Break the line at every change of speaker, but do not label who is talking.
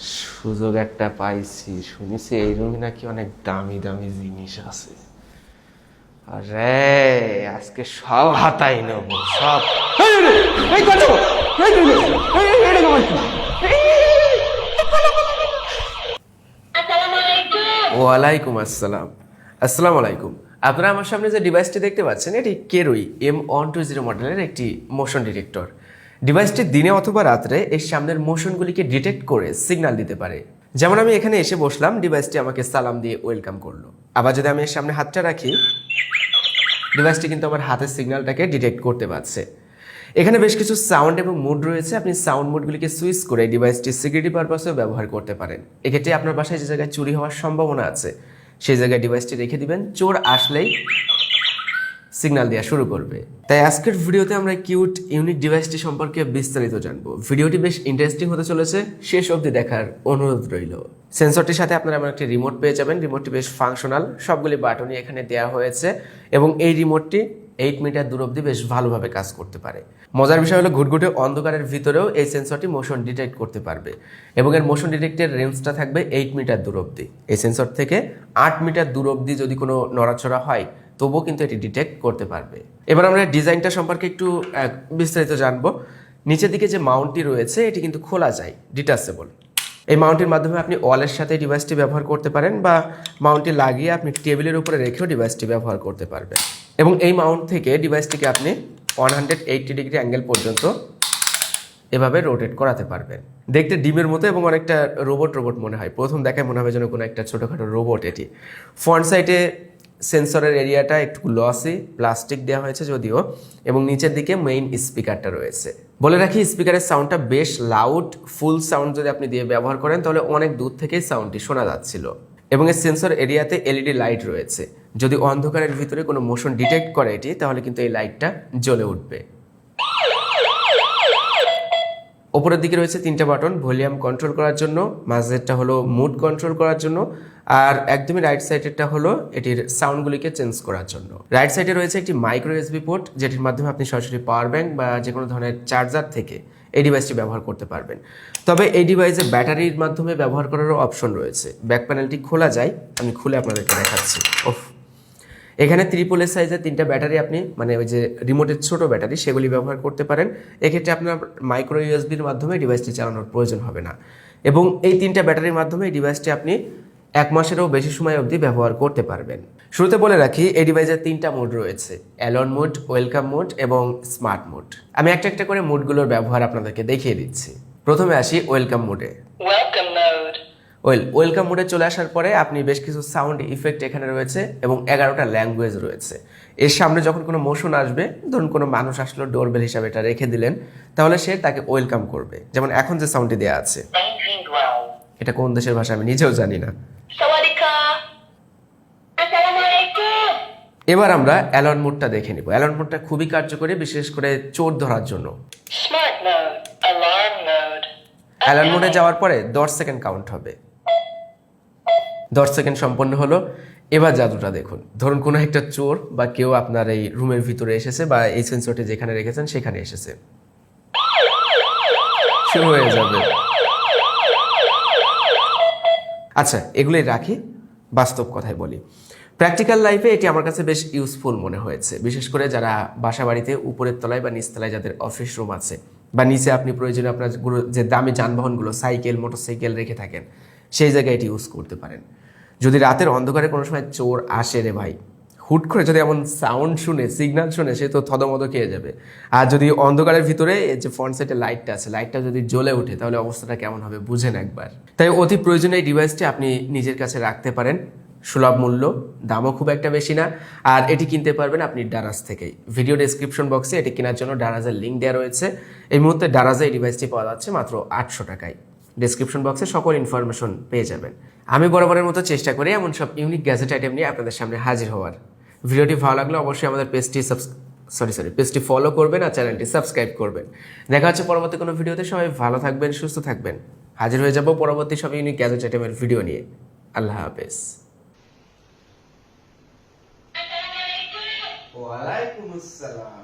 সুযোগ একটা পাইছি শুনেছি এই রুমে নাকি অনেক দামি দামি জিনিস আছে। আরে আজকে সব হাতাই নেব সব? ওয়ালাইকুম আসসালাম। আসসালামু আলাইকুম আপনারা আমার সামনে যে ডিভাইসটি দেখতে পাচ্ছেন এটি কেরুই এম ওয়ান টু জিরো মডেলের একটি মোশন ডিটেক্টর ডিভাইসটি দিনে অথবা রাত্রে এর সামনের মোশনগুলিকে ডিটেক্ট করে সিগন্যাল দিতে পারে। যেমন আমি এখানে এসে বসলাম ডিভাইসটি আমাকে সালাম দিয়ে ওয়েলকাম করল। আবার যদি আমি এর সামনে হাতটা রাখি ডিভাইসটি কিন্তু আমার হাতের সিগন্যালটাকে ডিটেক্ট করতে পারছে। এখানে বেশ কিছু সাউন্ড এবং মুড রয়েছে। আপনি সাউন্ড মুডগুলিকে সুইচ করে ডিভাইসটি সিকিউরিটি পারপাসেও ব্যবহার করতে পারেন। এক্ষেত্রে আপনার বাসায় যে জায়গায় চুরি হওয়ার সম্ভাবনা আছে, সেই জায়গায় ডিভাইসটি রেখে দিবেন। চোর আসলেই সিগন্যাল দেওয়া শুরু করবে। তাই আজকের ভিডিওতে আমরা কিউট ইউনিক ডিভাইসটি সম্পর্কে বিস্তারিত জানব। ভিডিওটি বেশ ইন্টারেস্টিং হতে চলেছে, শেষ অবধি দেখার অনুরোধ রইল। সেন্সরটির সাথে আপনারা এমন একটি রিমোট পেয়ে যাবেন। রিমোটটি বেশ ফাংশনাল সবগুলি বাটনই এখানে দেওয়া হয়েছে এবং এই রিমোটটি এইট মিটার দূর অবধি বেশ ভালোভাবে কাজ করতে পারে। মজার বিষয় হলো ঘুটঘুটে অন্ধকারের ভিতরেও এই সেন্সরটি মোশন ডিটেক্ট করতে পারবে এবং এর মোশন ডিটেক্টের রেঞ্জটা থাকবে এইট মিটার দূর অবধি। এই সেন্সর থেকে আট মিটার দূর অবধি যদি কোনো নড়াচড়া হয় তবুও কিন্তু এটি ডিটেক্ট করতে পারবে। এবার আমরা ডিজাইনটা সম্পর্কে একটু বিস্তারিত জানব। নিচের দিকে যে মাউন্টটি রয়েছে, এটি কিন্তু খোলা যায় ডিটাচেবল এই মাউন্টের মাধ্যমে আপনি ওয়ালের সাথে ডিভাইসটি ব্যবহার করতে পারেন বা মাউন্টটি লাগিয়ে আপনি টেবিলের উপরে রেখেও ডিভাইসটি ব্যবহার করতে পারবেন। এবং এই মাউন্ট থেকে ডিভাইসটিকে আপনি one hundred eighty degree angle পর্যন্ত এভাবে রোটেট করাতে পারবেন। দেখতে ডিমের মতো এবং অনেকটা রোবট রোবট মনে হয়। প্রথম দেখায় মনে হবে যেন কোনো একটা ছোটোখাটো রোবট এটি। ফ্রন্ট সাইডে সেন্সরের এরিয়াটা একটু লসি প্লাস্টিক দেওয়া হয়েছে যদিও, এবং নিচের দিকে মেইন স্পিকারটা রয়েছে। বলে রাখি স্পিকারের সাউন্ডটা বেশ লাউড ফুল সাউন্ড যদি আপনি দিয়ে ব্যবহার করেন, তাহলে অনেক দূর থেকেই সাউন্ডটি শোনা যাচ্ছিল। এবং এর সেন্সর এরিয়াতে এলইডি লাইট রয়েছে। যদি অন্ধকারের ভিতরে কোনো মোশন ডিটেক্ট করে এটি, তাহলে কিন্তু এই লাইটটা জ্বলে উঠবে। ওপরের দিকে রয়েছে তিনটা বাটন, ভলিউম কন্ট্রোল করার জন্য, মাঝেরটা হলো মুড কন্ট্রোল করার জন্য, আর একদমই রাইট সাইডেরটা হলো এটির সাউন্ডগুলিকে চেঞ্জ করার জন্য। রাইট সাইডে রয়েছে একটি মাইক্রো এসবি পোর্ট যেটির মাধ্যমে আপনি সরাসরি পাওয়ার ব্যাংক বা যে কোনো ধরনের চার্জার থেকে এই ডিভাইসটি ব্যবহার করতে পারবেন। তবে এই ডিভাইসে ব্যাটারির মাধ্যমে ব্যবহার করারও অপশন রয়েছে। ব্যাক প্যানেলটি খোলা যায়, আমি খুলে আপনাদেরকে দেখাচ্ছি। ওফ। এখানে ত্রিপলের সাইজের তিনটা ব্যাটারি আপনি মানে ওই যে রিমোটের ছোট ব্যাটারি সেগুলি ব্যবহার করতে পারেন। এক্ষেত্রে আপনার মাইক্রো ইউএসবির মাধ্যমে ডিভাইসটি চালানোর প্রয়োজন হবে না। এবং এই তিনটা ব্যাটারির মাধ্যমে এই ডিভাইসটি আপনি এক মাসেরও বেশি সময় অবধি ব্যবহার করতে পারবেন। শুরুতে বলে রাখি, এই ডিভাইসের তিনটা মোড রয়েছে অ্যালন মোড ওয়েলকাম মোড এবং স্মার্ট মোড আমি একটা একটা করে মোডগুলোর ব্যবহার আপনাদেরকে দেখিয়ে দিচ্ছি। প্রথমে আসি ওয়েলকাম মোডে. ওয়েল ওয়েলকাম মোডে চলে আসার পরে আপনি বেশ কিছু সাউন্ড ইফেক্ট এখানে রয়েছে এবং এগারোটা ল্যাঙ্গুয়েজ রয়েছে। এর সামনে যখন কোনো মোশন আসবে ধরুন কোনো মানুষ আসলো ডোরবেল হিসাবে এটা রেখে দিলেন তাহলে সে তাকে ওয়েলকাম করবে। যেমন এখন যে সাউন্ডটি দেওয়া আছে। এটা কোন দেশের ভাষা আমি নিজেও জানি না। এবার আমরা অ্যালন মোডটা দেখে নিব। অ্যালন মোডটা খুবই কার্যকরী বিশেষ করে চোর ধরার জন্য. অ্যালন মোডে যাওয়ার পরে দশ সেকেন্ড কাউন্ট হবে। দশ সেকেন্ড সম্পন্ন হলো। এবার জাদুটা দেখুন। ধরুন কোনো একটা চোর বা কেউ আপনার এই রুমের ভিতরে এসেছে বা এই সেন্সরটি যেখানে রেখেছেন সেখানে এসেছে। শুরু হয়ে যাবে। আচ্ছা এগুলোই রাখি, বাস্তব কথাই বলি। প্র্যাকটিক্যাল লাইফে এটি আমার কাছে বেশ ইউজফুল মনে হয়েছে। বিশেষ করে যারা বাসা বাড়িতে উপরের তলায় বা নিচতলায় যাদের অফিস রুম আছে বা নিচে আপনি প্রয়োজনে আপনার যে দামি যানবাহনগুলো, সাইকেল মোটরসাইকেল রেখে থাকেন, সেই জায়গায় এটি ইউজ করতে পারেন। যদি রাতের অন্ধকারে কোনো সময় চোর আসে রে ভাই, হুট করে যদি এমন সাউন্ড শুনে সিগন্যাল শুনে সে তো থদমদ খেয়ে যাবে। আর যদি অন্ধকারের ভিতরে যে ফ্রন্ট সাইডে লাইটটা আছে লাইটটা যদি জ্বলে ওঠে, তাহলে অবস্থাটা কেমন হবে বুঝেন একবার। তাই অতি প্রয়োজনীয় এই ডিভাইসটি আপনি নিজের কাছে রাখতে পারেন। সুলভ মূল্য, দামও খুব একটা বেশি না। আর এটি কিনতে পারবেন আপনি ডারাজ থেকেই। ভিডিও ডেসক্রিপশন বক্সে এটি কেনার জন্য ডারাজের লিঙ্ক দেওয়া রয়েছে। এই মুহূর্তে ডারাজে এই ডিভাইসটি পাওয়া যাচ্ছে মাত্র আটশো টাকায়। ডেসক্রিপশন বক্সে সকল ইনফরমেশন পেয়ে যাবেন। আমি বরাবরের মতো চেষ্টা করি এমন সব ইউনিক গ্যাজেট আইটেম নিয়ে আপনাদের সামনে হাজির হওয়ার। ভিডিওটি ভালো লাগলে অবশ্যই আমাদের পেজটি সরি সরি পেজটি ফলো করবেন আর চ্যানেলটি সাবস্ক্রাইব করবেন। দেখা হচ্ছে পরবর্তী কোনো ভিডিওতে সবাই ভালো থাকবেন, সুস্থ থাকবেন। হাজির হয়ে যাব পরবর্তী সব ইউনিক গ্যাজেট আইটেমের ভিডিও নিয়ে। আল্লাহ হাফেজ। ওয়ালাইকুম আসসালাম।